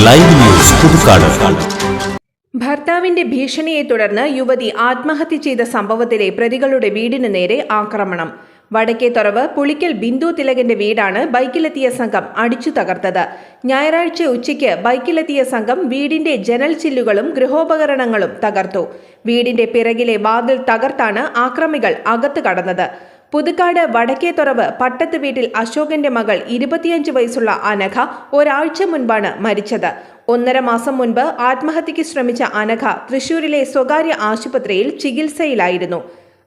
Live news ഭർത്താവിന്റെ ഭീഷണിയെ തുടർന്ന് യുവതി ആത്മഹത്യ ചെയ്ത സംഭവത്തിലെ പ്രതികളുടെ വീടിന് നേരെ ആക്രമണം. വടക്കേത്തുറവ് പുളിക്കൽ ബിന്ദു തിലകന്റെ വീടാണ് ബൈക്കിലെത്തിയ സംഘം അടിച്ചു തകർത്തത്. ഞായറാഴ്ച ഉച്ചയ്ക്ക് ബൈക്കിലെത്തിയ സംഘം വീടിന്റെ ജനൽ ചില്ലുകളും ഗൃഹോപകരണങ്ങളും തകർത്തു. വീടിന്റെ പിറകിലെ വാതിൽ തകർത്താണ് ആക്രമികൾ അകത്ത് കടന്നത്. പുതുക്കാട് വടക്കേത്തുറവ് പട്ടത്ത് വീട്ടിൽ അശോകന്റെ മകൾ ഇരുപത്തിയഞ്ച് വയസ്സുള്ള അനഘ ഒരാഴ്ച മുൻപാണ് മരിച്ചത്. ഒന്നര മാസം മുൻപ് ആത്മഹത്യയ്ക്ക് ശ്രമിച്ച അനഘ തൃശൂരിലെ സ്വകാര്യ ആശുപത്രിയിൽ ചികിത്സയിലായിരുന്നു.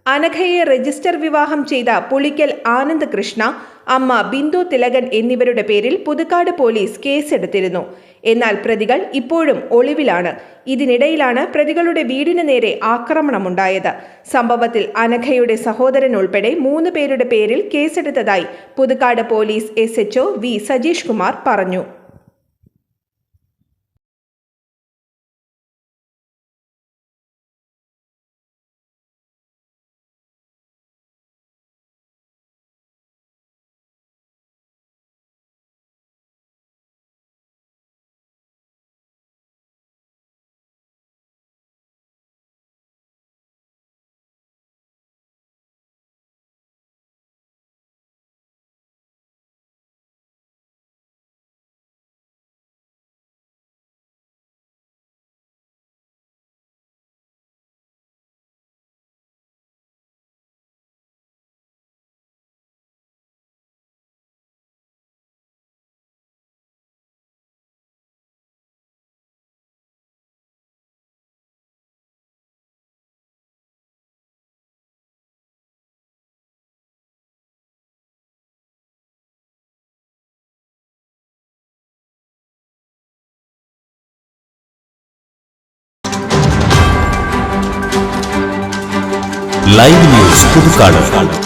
അനഘയെ രജിസ്റ്റർ വിവാഹം ചെയ്ത പുളിക്കൽ ആനന്ദ് കൃഷ്ണ അമ്മ ബിന്ദു തിലകൻ എന്നിവരുടെ പേരിൽ പുതുക്കാട് പോലീസ് കേസെടുത്തിരുന്നു. എന്നാൽ പ്രതികൾ ഇപ്പോഴും ഒളിവിലാണ്. ഇതിനിടയിലാണ് പ്രതികളുടെ വീടിന് നേരെ ആക്രമണമുണ്ടായത്. സംഭവത്തിൽ അനഘയുടെ സഹോദരൻ ഉൾപ്പെടെ മൂന്ന് പേരുടെ പേരിൽ കേസെടുത്തതായി Puthukkad police S H O V Sajeesh Kumar പറഞ്ഞു. Live news Puthukkad.